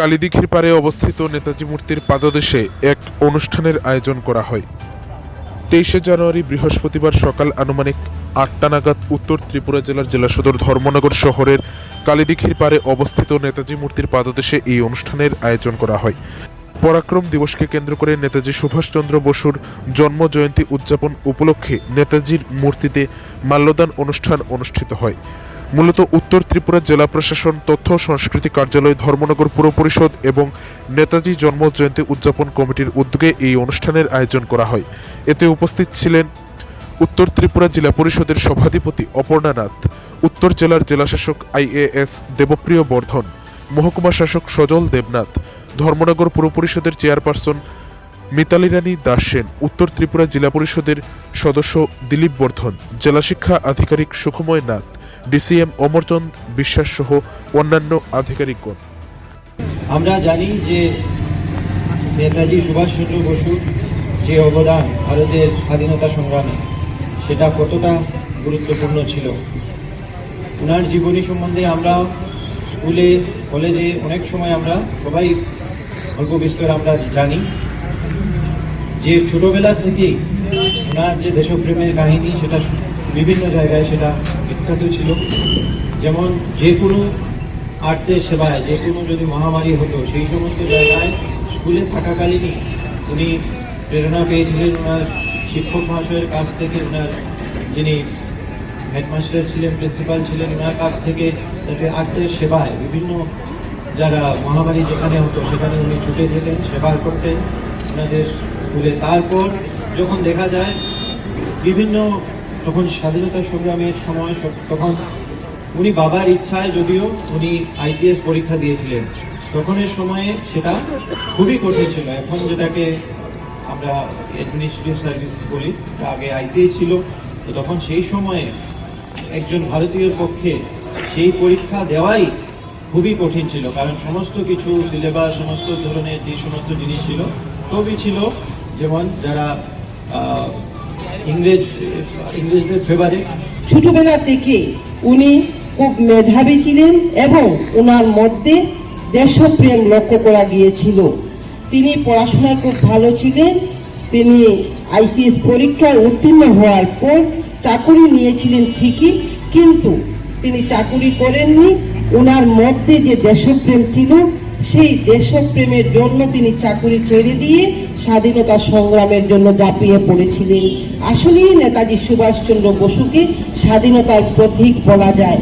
কালীদিঘির পারে অবস্থিত নেতাজি মূর্তির পাদদেশে এক অনুষ্ঠানের আয়োজন করা হয়। তেইশে জানুয়ারি বৃহস্পতিবার সকাল আনুমানিক আটটা নাগাদ উত্তর ত্রিপুরা জেলার জেলা সদর ধর্মনগর শহরের কালীদিঘির পারে অবস্থিত নেতাজি মূর্তির পাদদেশে এই অনুষ্ঠানের আয়োজন করা হয়। পরাক্রম দিবসকে কেন্দ্র করে নেতাজি সুভাষচন্দ্র বসুর জন্ম জয়ন্তী উদযাপন উপলক্ষে নেতাজির মূর্তিতে মাল্যদান অনুষ্ঠান অনুষ্ঠিত হয়। মূলত উত্তর ত্রিপুরা জেলা প্রশাসন, তথ্য সংস্কৃতি কার্যালয়, ধর্মনগর পুর পরিষদ এবং নেতাজি জন্ম জয়ন্তী উদযাপন কমিটির উদ্যোগে এই অনুষ্ঠানের আয়োজন করা হয়। এতে উপস্থিত ছিলেন উত্তর ত্রিপুরা জেলা পরিষদের সভাধিপতি অপর্ণা নাথ, উত্তর জেলার জেলাশাসক আইএএস দেবপ্রিয় বর্ধন, মহকুমা শাসক সজল দেবনাথ, ধর্মনগর পুর পরিষদের চেয়ারপারসন মিতালি রানী দাস সেন, উত্তর ত্রিপুরা জেলা পরিষদের সদস্য দিলীপ বর্ধন, জেলা শিক্ষা আধিকারিক সুখময় নাথ ডিসিএম অমরচন্দ বিশ্বাস সহ অন্যান্য আধিকারিকগণ। আমরা জানি যে নেতাজি সুভাষচন্দ্র বসুর যে অবদান ভারতের স্বাধীনতা সংগ্রামে, সেটা কতটা গুরুত্বপূর্ণ ছিল। ওনার জীবনী সম্বন্ধে আমরা স্কুলে, কলেজে অনেক সময় আমরা সবাই অল্প বিস্তর আমরা জানি যে ছোটবেলা থেকেই ওনার যে দেশপ্রেমের কাহিনী, সেটা বিভিন্ন জায়গায় সেটা বিখ্যাত ছিল। যেমন যে কোনো আর্তের সেবায়, যে কোনো যদি মহামারী হতো, সেই সমস্ত জায়গায় স্কুলে থাকাকালীনই উনি প্রেরণা পেয়েছিলেন। ওনার শিক্ষক মহাশয়ের কাছ থেকে, ওনার যিনি হেডমাস্টার ছিলেন, প্রিন্সিপাল ছিলেন, ওনার কাছ থেকে যাতে আর্তের সেবায়, বিভিন্ন যারা মহামারী যেখানে হতো, সেখানে উনি ছুটে যেতেন, সেবা করতেন ওনাদের স্কুলে। তারপর যখন দেখা যায় বিভিন্ন তখন স্বাধীনতা সংগ্রামের সময় তখন উনি বাবার ইচ্ছায় যদিও উনি আইসিএস পরীক্ষা দিয়েছিলেন, তখনের সময়ে সেটা খুবই কঠিন ছিল। এখন যেটাকে আমরা অ্যাডমিনিস্ট্রেটিভ সার্ভিস বলি আগে আইসিএস ছিল। তো তখন সেই সময়ে একজন ভারতীয়র পক্ষে সেই পরীক্ষা দেওয়াই খুবই কঠিন ছিল, কারণ সমস্ত কিছু সিলেবাস সমস্ত ধরনের যে সমস্ত জিনিস ছিল, সবই ছিল যেমন যারা ছোটবেলা থেকে উনি খুব মেধাবী ছিলেন এবং ওনার মধ্যে দেশপ্রেম লক্ষ্য করা গিয়েছিল। তিনি পড়াশোনায় খুব ভালো ছিলেন। তিনি আইসিএস পরীক্ষায় উত্তীর্ণ হওয়ার পর চাকুরি নিয়েছিলেন ঠিকই, কিন্তু তিনি চাকুরি করেননি। ওনার মধ্যে যে দেশপ্রেম ছিল সেই দেশপ্রেমের জন্য তিনি চাকুরি ছেড়ে দিয়ে স্বাধীনতা সংগ্রামের জন্য ঝাঁপিয়ে পড়েছিলেন। আসলেই নেতাজি সুভাষচন্দ্র বসুকে স্বাধীনতার প্রতীক বলা যায়।